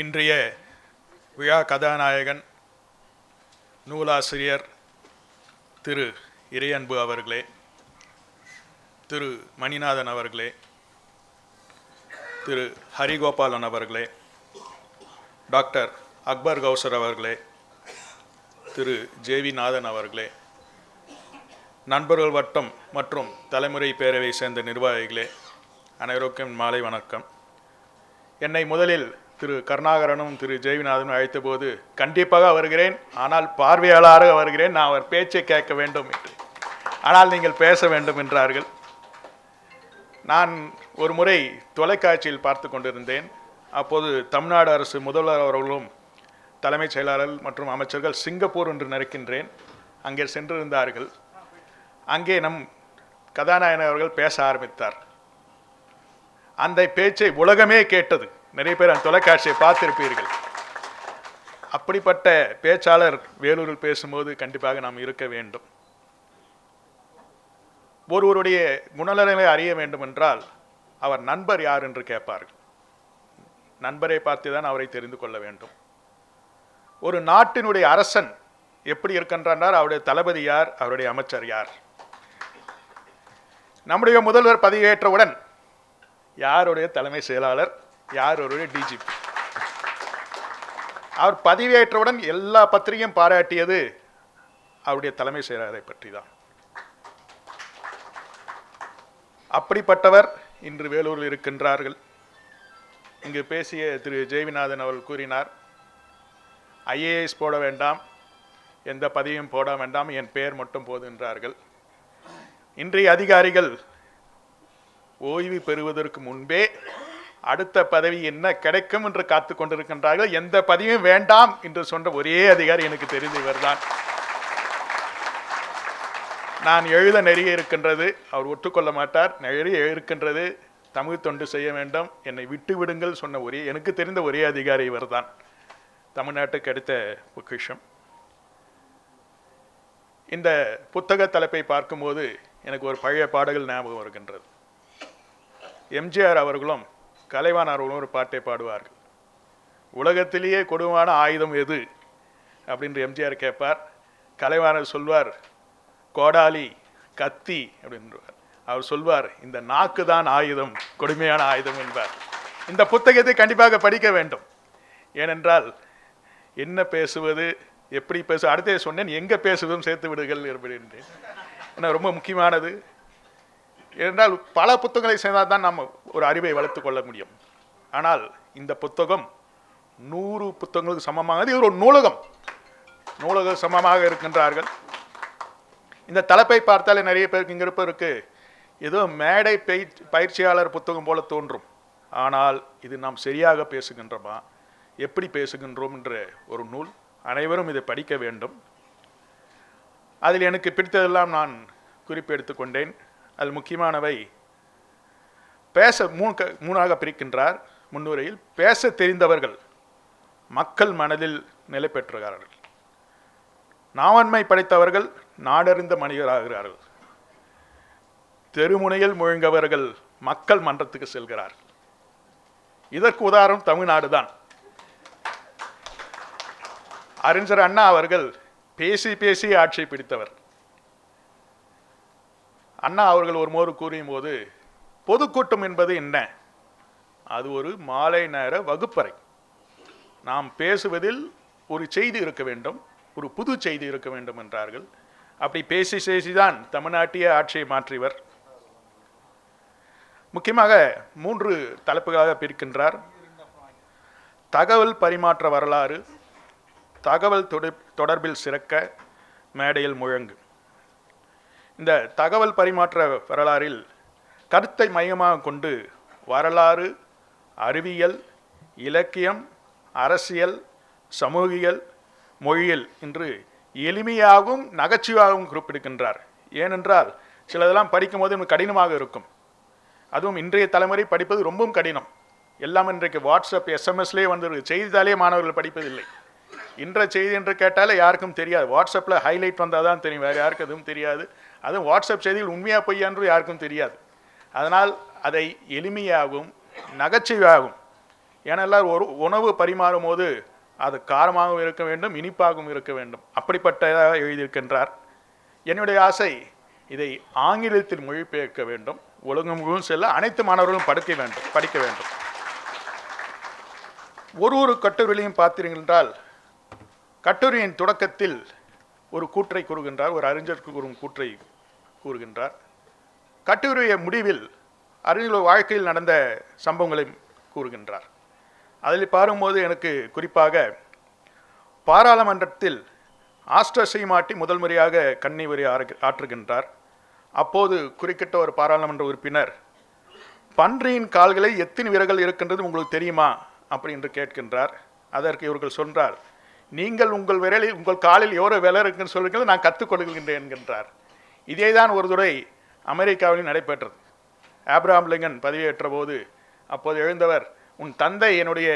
இன்றைய விழா கதாநாயகன் நூலாசிரியர் திரு இறையன்பு அவர்களே திரு மணிநாதன் அவர்களே திரு ஹரிகோபாலன் அவர்களே டாக்டர் அக்பர் கௌசர் அவர்களே திரு ஜேவிநாதன் அவர்களே நண்பர்கள் வட்டம் மற்றும் தலைமுறை பேரவை சேர்ந்த நிர்வாகிகளே அனைவருக்கும் மாலை வணக்கம். என்னை முதலில் திரு கருணாகரனும் திரு ஜெவிநாதனும் அழைத்த போது கண்டிப்பாக வருகிறேன். ஆனால் பார்வையாளராக வருகிறேன். நான் அவர் பேச்சை கேட்க வேண்டும் என்று. ஆனால் நீங்கள் பேச வேண்டும் என்றார்கள். நான் ஒரு முறை தொலைக்காட்சியில் பார்த்து கொண்டிருந்தேன். அப்போது தமிழ்நாடு அரசு முதல்வர் அவர்களும் தலைமைச் செயலாளர் மற்றும் அமைச்சர்கள் சிங்கப்பூர் என்று நினைக்கின்றேன். அங்கே சென்றிருந்தார்கள். அங்கே நம் கதாநாயகன் அவர்கள் பேச ஆரம்பித்தார். அந்த பேச்சை உலகமே கேட்டது. நிறைய பேர் அந்த தொலைக்காட்சியை பார்த்திருப்பீர்கள். அப்படிப்பட்ட பேச்சாளர் வேலூரில் பேசும்போது கண்டிப்பாக நாம் இருக்க வேண்டும். ஒருவருடைய குணநலனை அறிய வேண்டும் என்றால் அவர் நண்பர் யார் என்று கேட்பார்கள். நண்பரை பார்த்து தான் அவரை தெரிந்து கொள்ள வேண்டும். ஒரு நாட்டினுடைய அரசன் எப்படி இருக்கின்றார் அவருடைய தளபதி யார்? அவருடைய அமைச்சர் யார்? நம்முடைய முதல்வர் பதவியேற்றவுடன் யாருடைய தலைமை செயலாளர்? யார் யாருடைய டிஜிபி அவர் பதவியேற்றவுடன் எல்லா பத்திரிகையும் பாராட்டியது அவருடைய தலைமை செயலாளரை பற்றி தான் அப்படிப்பட்டவர் இன்று வேலூரில் இருக்கின்றார்கள். இங்கு பேசிய திரு ஜெய்விநாதன் அவர்கள் கூறினார் ஐஏஎஸ் போட வேண்டாம் எந்த பதவியும் போட வேண்டாம் என் பெயர் மட்டும் போதுன்றார்கள் இன்றைய அதிகாரிகள் ஓய்வு பெறுவதற்கு முன்பே அடுத்த பதவி என்ன கிடைக்கும் என்று காத்து கொண்டிருக்கின்றார்கள்? எந்த பதவியும் வேண்டாம் என்று சொன்ன ஒரே அதிகாரி எனக்கு தெரிந்து இவர்தான். நான் எழுத நிறைய இருக்கின்றது. அவர் ஒத்துக்கொள்ள மாட்டார். நிறைய இருக்கின்றது. தமிழ் தொண்டு செய்ய வேண்டும். என்னை விட்டு விடுங்கள் சொன்ன ஒரே எனக்கு தெரிந்த ஒரே அதிகாரி இவர்தான். தமிழ்நாட்டுக்கு அடுத்த பொக்கிஷம். இந்த புத்தக தலைப்பை பார்க்கும்போது எனக்கு ஒரு பழைய பாடல்கள் ஞாபகம் வருகின்றது. எம்ஜிஆர் அவர்களும் கலைவான் அவர்களும் ஒரு பாட்டை பாடுவார்கள். உலகத்திலேயே கொடுமையான ஆயுதம் எது? அப்படின்ற எம்ஜிஆர் கேட்பார். கலைவாணர் சொல்வார் கோடாலி கத்தி அப்படின்றார் அவர் சொல்வார் இந்த நாக்கு தான் ஆயுதம் கொடுமையான ஆயுதம் என்பார். இந்த புத்தகத்தை கண்டிப்பாக படிக்க வேண்டும். ஏனென்றால் என்ன பேசுவது எப்படி பேசு அடுத்தே சொன்னேன் எங்கே பேசுவதும் சேர்த்து விடுகள் அப்படின்றேன். ஏன்னா ரொம்ப முக்கியமானது. ஏனென்றால் பல புத்தகங்களை சேர்ந்தால் தான் நாம் ஒரு அறிவை வளர்த்து கொள்ள முடியும். ஆனால் இந்த புத்தகம் நூறு புத்தகங்களுக்கு சமமானது. இது ஒரு நூலகம். நூலக சமமாக இருக்கின்றார்கள். இந்த தலைப்பை பார்த்தாலே நிறைய பேருக்கு இங்கே இருப்பதற்கு ஏதோ மேடை பயிற்சியாளர் புத்தகம் போல தோன்றும். ஆனால் இது நாம் சரியாக பேசுகின்றோமா? எப்படி பேசுகின்றோம் என்ற ஒரு நூல். அனைவரும் இதை படிக்க வேண்டும். அதில் எனக்கு பிடித்ததெல்லாம் நான் குறிப்பெடுத்துக்கொண்டேன் அதில் முக்கியமானவை. பேச மூணு க மூணாக பிரிக்கின்றார் முன்னுரையில். பேச தெரிந்தவர்கள் மக்கள் மனதில் நிலை பெற்றுகிறார்கள். நாவன்மை படைத்தவர்கள் நாடறிந்த மனிதராகிறார்கள். தெருமுனையில் முழங்கவர்கள் மக்கள் மன்றத்துக்கு செல்கிறார்கள் இதற்கு உதாரணம் தமிழ்நாடு தான். அறிஞர் அண்ணா அவர்கள் பேசி பேசி ஆட்சி பிடித்தவர். அண்ணா அவர்கள் ஒரு மோறு கூறியும் போது பொதுக்கூட்டம் என்பது என்ன? அது ஒரு மாலை நேர வகுப்பறை. நாம் பேசுவதில் ஒரு செய்தி இருக்க வேண்டும் ஒரு புது செய்தி இருக்க வேண்டும் என்றார்கள். அப்படி பேசி பேசிதான் தமிழ்நாட்டிய ஆட்சியை மாற்றியவர். முக்கியமாக மூன்று தலைப்புகளாக பிரிக்கின்றார். தகவல் பரிமாற்ற வரலாறு தகவல் தொடர்பில் சிறக்க மேடையில் முழங்கு. இந்த தகவல் பரிமாற்ற வரலாறில் கருத்தை மையமாக கொண்டு வரலாறு அறிவியல் இலக்கியம் அரசியல் சமூகியல் மொழியியல் என்று எளிமையாகவும் நகைச்சுவாகவும் குறிப்பிடுகின்றார். ஏனென்றால் சிலதெல்லாம் படிக்கும்போது நமக்கு கடினமாக இருக்கும். அதுவும் இன்றைய தலைமுறை படிப்பது ரொம்பவும் கடினம். எல்லாம் இன்றைக்கு வாட்ஸ்அப் எஸ்எம்எஸ்லேயே வந்து செய்தித்தாலே மாணவர்கள் படிப்பதில்லை. இன்ற செய்தி என்று கேட்டாலே யாருக்கும் தெரியாது. வாட்ஸ்அப்பில் ஹைலைட் வந்தால் தான் தெரியும். வேறு யாருக்கும் எதுவும் தெரியாது. அதுவும் வாட்ஸ்அப் செய்திகள் உண்மையாக பொய்யான்று யாருக்கும் தெரியாது. அதனால் அதை எளிமையாகவும் நகைச்சுவையாகவும் ஏனெல்லாம் ஒரு உணவு பரிமாறும் போது அது காரமாகவும் இருக்க வேண்டும் இனிப்பாகவும் இருக்க வேண்டும். அப்படிப்பட்டதாக எழுதியிருக்கின்றார். என்னுடைய ஆசை இதை ஆங்கிலத்தில் மொழிபெயர்க்க வேண்டும். உலகமுகவும் செல்ல அனைத்து மாணவர்களும் படிக்க வேண்டும் படிக்க வேண்டும். ஒரு ஒரு கட்டுரையிலையும் பார்த்தீர்கள் என்றால் கட்டுரையின் தொடக்கத்தில் ஒரு கூற்றை கூறுகின்றார் ஒரு அறிஞர் கூறும் கூற்றை கூறுகின்றார். கட்டுரைய முடிவில் அறிஞர்கள் வாழ்க்கையில் நடந்த சம்பவங்களை கூறுகின்றார். அதில் பாரும்போது எனக்கு குறிப்பாக பாராளுமன்றத்தில் ஆஸ்ட்ரஸை மாட்டி முதல் முறையாக கண்ணி உரை ஆறு- ஆற்றுகின்றார். அப்போது குறிக்கிட்ட ஒரு பாராளுமன்ற உறுப்பினர் பன்றியின் கால்களை எத்தனை விரல்கள் இருக்கின்றது உங்களுக்கு தெரியுமா? அப்படி என்று கேட்கின்றார். அதற்கு இவர்கள் சொல்கிறார் நீங்கள் உங்கள் விரலில் உங்கள் காலில் எவ்வளோ விலை இருக்குன்னு சொல்லுங்கள் நான் கற்றுக்கொள்கின்றேன் என்கின்றார் இதே தான் ஒரு துறை அமெரிக்காவில் நடைபெற்றது. ஆப்ராம் லிங்கன் பதவியேற்ற போது அப்போது எழுந்தவர் உன் தந்தை என்னுடைய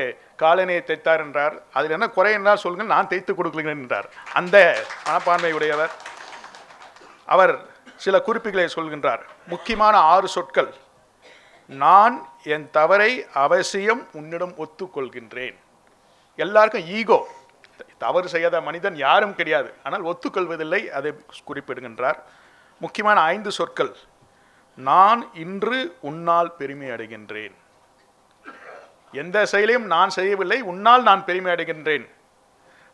காலனியை தைத்தார் என்றார். அதில் என்ன குறை என்றால் சொல்லுங்கள் நான் தைத்து கொடுக்கிறேன் என்றார். அந்த மனப்பான்மை உடையவர் அவர் சில குறிப்புகளை சொல்கின்றார். முக்கியமான ஆறு சொற்கள். நான் என் தவறை அவசியம் உன்னிடம் ஒத்துக்கொள்கின்றேன். எல்லாருக்கும் ஈகோ தவறு செய்யாத மனிதன் யாரும் கிடையாது. ஆனால் ஒத்துக்கொள்வதில்லை அதை குறிப்பிடுகின்றார். முக்கியமான ஐந்து சொற்கள். நான் இன்று உன்னால் பெருமை அடைகின்றேன். எந்த செயலையும் நான் செய்யவில்லை உன்னால் நான் பெருமை அடைகின்றேன்.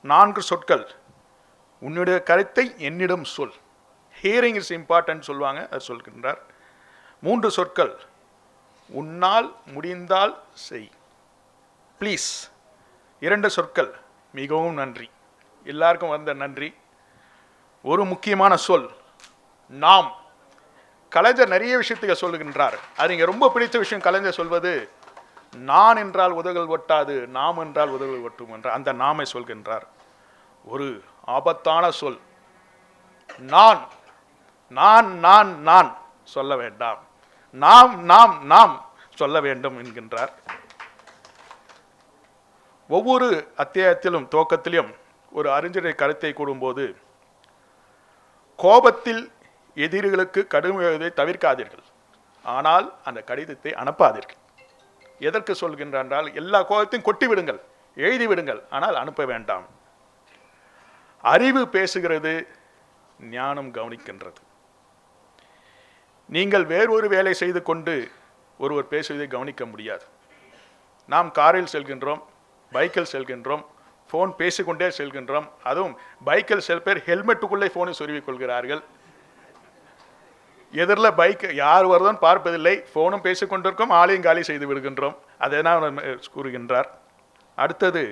நான்கு சொற்கள். உன்னுடைய கருத்தை என்னிடம் சொல். ஹியரிங் இஸ் இம்பார்ட்டன்ட் சொல்லுவாங்க அது சொல்கின்றார். மூன்று சொற்கள். உன்னால் முடிந்தால் செய். ப்ளீஸ் இரண்டு சொற்கள். மிகவும் நன்றி. எல்லாருக்கும் வந்த நன்றி. ஒரு முக்கியமான சொல் நாம். கலைஞர் நிறைய விஷயத்துக்கு சொல்லுகின்றார். அது இங்கே ரொம்ப பிடித்த விஷயம் கலைஞர் சொல்வது நான் என்றால் உதகல் ஒட்டாது நாம் என்றால் உதகல் ஒட்டும் என்ற அந்த நாமை சொல்கின்றார். ஒரு ஆபத்தான சொல் நான் நான் நான் நான் சொல்ல வேண்டாம். நாம் நாம் நாம் சொல்ல வேண்டும் என்கின்றார். ஒவ்வொரு அத்தியாயத்திலும் துவக்கத்திலும் ஒரு அறிஞரை கருத்தை கூறும்போது கோபத்தில் எதிரிகளுக்கு கடும் தவிர்க்காதீர்கள். ஆனால் அந்த கடிதத்தை அனுப்பாதீர்கள். எதற்கு சொல்கின்ற என்றால் எல்லா கோபத்தையும் கொட்டி விடுங்கள் எழுதி விடுங்கள் ஆனால் அனுப்ப வேண்டாம். அறிவு பேசுகிறது ஞானம் கவனிக்கின்றது. நீங்கள் வேறொரு வேலை செய்து கொண்டு ஒருவர் பேசுவதை கவனிக்க முடியாது. நாம் காரில் செல்கின்றோம் பைக்கில் செல்கின்றோம் ஃபோன் பேசிக்கொண்டே செல்கின்றோம். அதுவும் பைக்கில் சில பேர் ஹெல்மெட்டுக்குள்ளே ஃபோனை சொருவிக் கொள்கிறார்கள் எதிரில் பைக் யார் வருதோன்னு பார்ப்பதில்லை. ஃபோனும் பேசிக்கொண்டிருக்கோம் ஆளையும் காலி செய்து விடுகின்றோம். அதை தான் கூறுகின்றார். அடுத்தது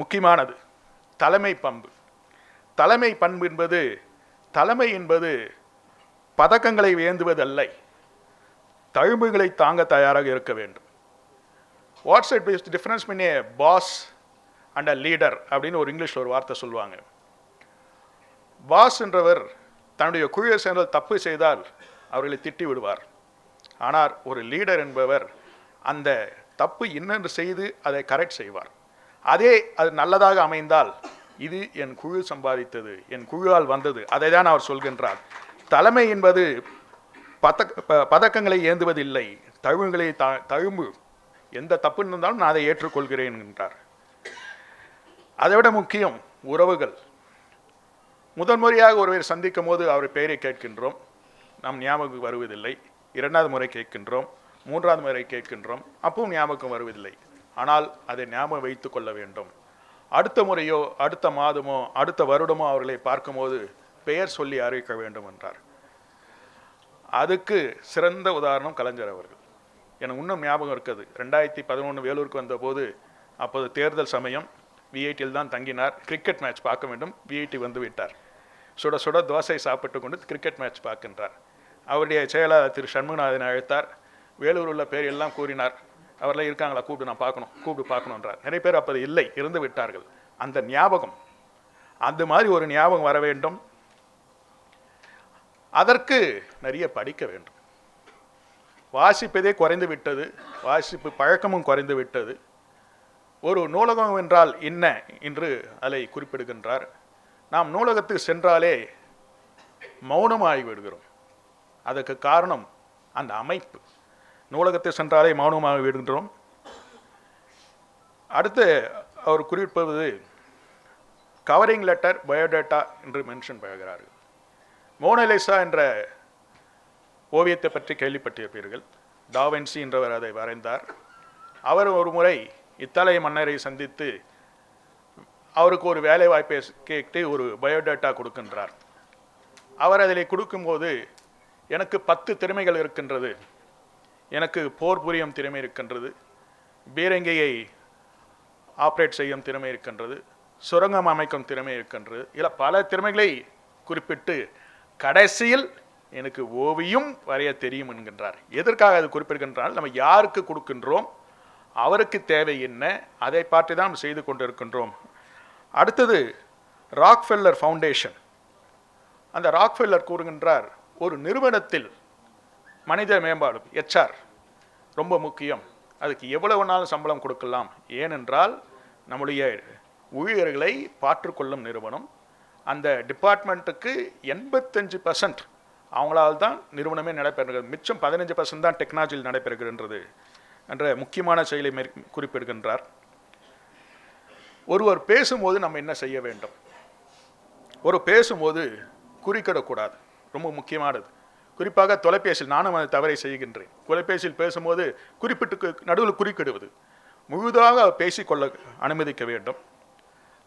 முக்கியமானது தலைமை பண்பு. தலைமை பண்பு என்பது தலைமை என்பது பதக்கங்களை வேந்துவதல்ல. தழும்புகளை தாங்க தயாராக இருக்க வேண்டும். What's it is difference mean a boss and a leader அப்படின்னு ஒரு இங்கிலீஷில் ஒரு வார்த்தை சொல்லுவாங்க. பாஸ் என்றவர் தன்னுடைய குழுவை சேர்ந்தால் தப்பு செய்தால் அவர்களை திட்டி விடுவார். ஆனால் ஒரு லீடர் என்பவர் அந்த தப்பு என்னென்று செய்து அதை கரெக்ட் செய்வார். அதே அது நல்லதாக அமைந்தால் இது என் குழு சம்பாதித்தது என் குழுவால் வந்தது. அதை தான் அவர் சொல்கின்றார். தலைமை என்பது பதக் ப- பதக்கங்களை ஏந்துவதில்லை. தழும்புகளை த தழும்பு எந்த தப்பு இருந்தாலும் நான் அதை ஏற்றுக்கொள்கிறேன் என்றார். அதைவிட முக்கியம் உறவுகள். முதல் முறையாக ஒருவர் சந்திக்கும் போது அவர் பெயரை கேட்கின்றோம். நம் ஞாபகம் வருவதில்லை. இரண்டாவது முறை கேட்கின்றோம். மூன்றாவது முறை கேட்கின்றோம். அப்பவும் ஞாபகம் வருவதில்லை. ஆனால் அதை ஞாபகம் வைத்து கொள்ள வேண்டும். அடுத்த முறையோ அடுத்த மாதமோ அடுத்த வருடமோ அவர்களை பார்க்கும்போது பெயர் சொல்லி அறிவிக்க வேண்டும் என்றார். அதுக்கு சிறந்த உதாரணம் கலைஞர் அவர்கள். எனக்கு இன்னும் ஞாபகம் இருக்குது. ரெண்டாயிரத்தி பதினொன்று வேலூருக்கு வந்தபோது அப்போது தேர்தல் சமயம் விஐடியில் தான் தங்கினார். கிரிக்கெட் மேட்ச் பார்க்க வேண்டும். விஐடி வந்து விட்டார். சுட சுட தோசை சாப்பிட்டு கொண்டு கிரிக்கெட் மேட்ச் பார்க்கின்றார். அவருடைய செயலாளர் திரு சண்முகநாதன் அழைத்தார். வேலூர் உள்ள பேர் எல்லாம் கூறினார். அவரெல்லாம் இருக்காங்களா? கூப்பிட்டு நான் பார்க்கணும். கூப்பிட்டு பார்க்கணுன்றார் நிறைய பேர் அப்போது இல்லை இருந்து விட்டார்கள். அந்த ஞாபகம் அந்த மாதிரி ஒரு ஞாபகம் வர வேண்டும். அதற்கு நிறைய படிக்க வேண்டும். வாசிப்பதே குறைந்து விட்டது. வாசிப்பு பழக்கமும் குறைந்து விட்டது. ஒரு நூலகம் என்றால் என்ன என்று அதை குறிப்பிடுகின்றார். நாம் நூலகத்துக்கு சென்றாலே மௌனமாகி விடுகிறோம். அதற்கு காரணம் அந்த அமைப்பு. நூலகத்தை சென்றாலே மௌனமாக விடுகின்றோம். அடுத்து அவர் குறிப்பிடுவது கவரிங் லெட்டர் பயோடேட்டா என்று மென்ஷன் பண்ணுகிறார்கள் மோனலிசா என்ற ஓவியத்தை பற்றி கேள்விப்பட்டிருப்பீர்கள். டாவென்சி என்றவர் அதை வரைந்தார். அவர் ஒரு முறை இத்தாலிய மன்னரை சந்தித்து அவருக்கு ஒரு வேலை வாய்ப்பை கேட்டு ஒரு பயோடேட்டா கொடுக்கின்றார். அவர் அதில் கொடுக்கும்போது எனக்கு பத்து திறமைகள் இருக்கின்றது. எனக்கு போர் புரியும் திறமை இருக்கின்றது. பீரங்கியை ஆப்ரேட் செய்யும் திறமை இருக்கின்றது. சுரங்கம் அமைக்கும் திறமை இருக்கின்றது. இல்லை பல திறமைகளை குறிப்பிட்டு கடைசியில் எனக்கு ஓவியம் வரைய தெரியும் என்கின்றார். எதற்காக அது குறிப்பிடுகின்றால் நம்ம யாருக்கு கொடுக்கின்றோம் அவருக்கு தேவை என்ன அதை பார்த்து தான் நாம் செய்து கொண்டிருக்கின்றோம். அடுத்தது ராக்ஃபெல்லர் ஃபவுண்டேஷன் அந்த ராக்ஃபெல்லர் கூறுகின்றார் ஒரு நிறுவனத்தில் மனித மேம்பாடு எச்ஆர் ரொம்ப முக்கியம். அதுக்கு எவ்வளவு நாள் சம்பளம் கொடுக்கலாம். ஏனென்றால் நம்முடைய ஊழியர்களை பாற்றுக்கொள்ளும் நிறுவனம். அந்த டிபார்ட்மெண்ட்டுக்கு எண்பத்தஞ்சு பர்சன்ட் அவங்களால் தான் நிறுவனமே நடைபெறுகிறது. மிச்சம் பதினஞ்சு பர்சன்ட் தான் டெக்னாலஜியில் நடைபெறுகின்றது என்ற முக்கியமான செயலை குறிப்பிடுகின்றார். ஒருவர் பேசும்போது நம்ம என்ன செய்ய வேண்டும்? ஒரு பேசும்போது குறிக்கிடக்கூடாது. ரொம்ப முக்கியமானது. குறிப்பாக தொலைபேசியில் நானும் அந்த தவறை செய்கின்றேன். தொலைபேசியில் பேசும்போது குறிப்பிட்டு நடுவில் குறிக்கிடுவது. முழுதாக பேசிக்கொள்ள அனுமதிக்க வேண்டும்.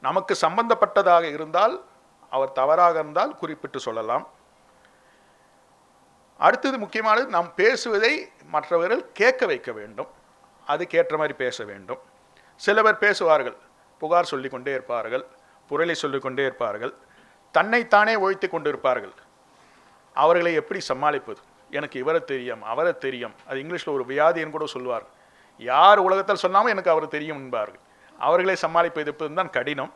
நமக்கு சம்பந்தப்பட்டதாக இருந்தால் அவர் தவறாக இருந்தால் குறிப்பிட்டு சொல்லலாம். அடுத்தது முக்கியமானது நாம் பேசுவதை மற்றவர்கள் கேட்க வைக்க வேண்டும். அதுக்கேற்ற மாதிரி பேச வேண்டும். சிலவர் பேசுவார்கள் புகார் சொல்லிக்கொண்டே இருப்பார்கள் புரளி சொல்லிக்கொண்டே இருப்பார்கள் தன்னைத்தானே ஒழித்து கொண்டிருப்பார்கள். அவர்களை எப்படி சமாளிப்பது? எனக்கு இவரை தெரியும் அவரை தெரியும். அது இங்கிலீஷில் ஒரு வியாதின்னு கூட சொல்லுவார். யார் உலகத்தில் சொன்னாமல் எனக்கு அவர் தெரியும் என்பார்கள். அவர்களை சமாளிப்பது தான் கடினம்.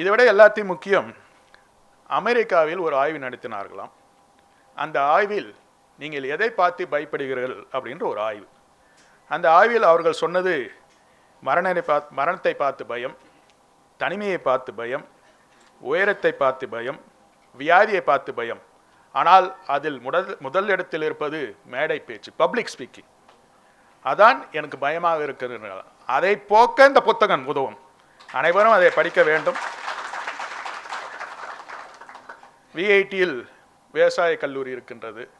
இதை விட எல்லாத்தையும் முக்கியம் அமெரிக்காவில் ஒரு ஆய்வு நடத்தினார்களாம். அந்த ஆய்வில் நீங்கள் எதை பார்த்து பயப்படுகிறீர்கள் அப்படின்ற ஒரு ஆய்வு. அந்த ஆய்வில் அவர்கள் சொன்னது மரணனை பார்த்து மரணத்தை பார்த்து பயம் தனிமையை பார்த்து பயம் உயரத்தை பார்த்து பயம் வியாதியை பார்த்து பயம். ஆனால் அதில் முதல் முதல் இடத்தில் இருப்பது மேடை பேச்சு பப்ளிக் ஸ்பீக்கிங் அதான் எனக்கு பயமாக இருக்கிறது. அதை போக்க இந்த புத்தகம் உதவும். அனைவரும் அதை படிக்க வேண்டும். விஐடியில் விவசாய கல்லூரி இருக்கின்றது.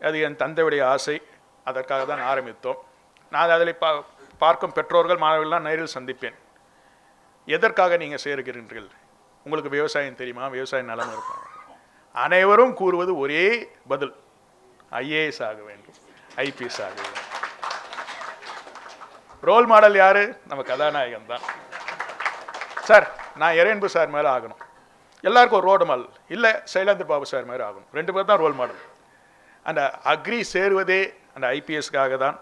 அது என் தந்தையுடைய ஆசை. அதற்காக தான் ஆரம்பித்தோம். நான் அதில் பா பார்க்கும் பெற்றோர்கள் மாணவர்கள்லாம் நேரில் சந்திப்பேன். எதற்காக நீங்கள் சேர்கிறீர்கள்? உங்களுக்கு விவசாயம் தெரியுமா? விவசாயம் நலம் இருக்கும் அனைவரும் கூறுவது ஒரே பதில். ஐஏஎஸ் ஆக வேண்டும். ஐபிஎஸ் ஆக வேண்டும். ரோல் மாடல் யார்? நம்ம கதாநாயகன் தான். சார் நான் இறையன்பு சார் மேலே ஆகணும். எல்லாருக்கும் ஒரு ரோடு மாடல் இல்லை சைலேந்திர பாபு சார் மாதிரி ஆகணும். ரெண்டு பேர் தான் ரோல் மாடல் அந்த அக்ரி சேருவதே அந்த ஐபிஎஸ்க்காக தான்.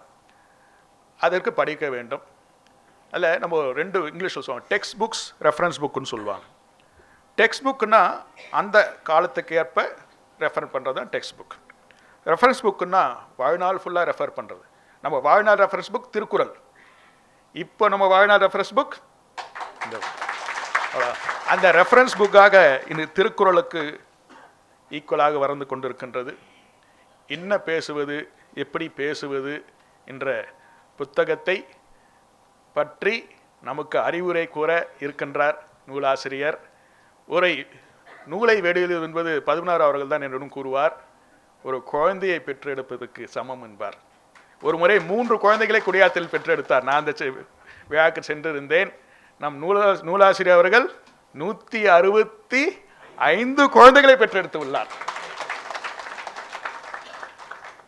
அதற்கு படிக்க வேண்டும். அதில் நம்ம ரெண்டு இங்கிலீஷில் சொல்லுவோம் டெக்ஸ்ட் புக்ஸ் ரெஃபரன்ஸ் புக்குன்னு சொல்லுவாங்க. டெக்ஸ்ட் புக்குன்னா அந்த காலத்துக்கு ஏற்ப ரெஃபர் பண்ணுறது தான் டெக்ஸ்ட் புக் ரெஃபரன்ஸ் புக்குன்னா வாழ்நாள் ஃபுல்லாக ரெஃபர் பண்ணுறது நம்ம வாழ்நாள் ரெஃபரன்ஸ் புக் திருக்குறள். இப்போ நம்ம வாழ்நாள் ரெஃபரன்ஸ் புக் இந்த அந்த ரெஃபரன்ஸ் புக்காக இந்த திருக்குறளுக்கு ஈக்குவலாக வளர்ந்து கொண்டிருக்கின்றது. என்ன பேசுவது எப்படி பேசுவது என்ற புத்தகத்தை பற்றி நமக்கு அறிவுரை கூற இருக்கின்றார் நூலாசிரியர். உரை நூலை வெளியில் என்பது பதினாறு அவர்கள் தான் என்னிடம் கூறுவார். ஒரு குழந்தையை பெற்றெடுப்பதற்கு சமம் என்பார். ஒரு முறை மூன்று குழந்தைகளை குடியாத்தில் பெற்றெடுத்தார். நான் அந்த செ- விழாக்கு சென்றிருந்தேன். நம் நூலா நூலாசிரியர் அவர்கள் நூற்றி அறுபத்தி ஐந்து குழந்தைகளை பெற்றெடுத்து உள்ளார்.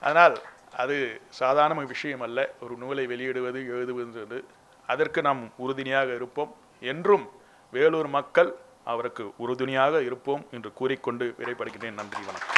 அதனால் அது சாதாரண விஷயம் அல்ல. ஒரு நூலை வெளியிடுவது எழுதுவது அதற்கு நாம் உறுதுணையாக இருப்போம். என்றும் வேலூர் மக்கள் அவருக்கு உறுதுணையாக இருப்போம் என்று கூறிக்கொண்டு விடைபடுகிறேன் நன்றி வணக்கம்.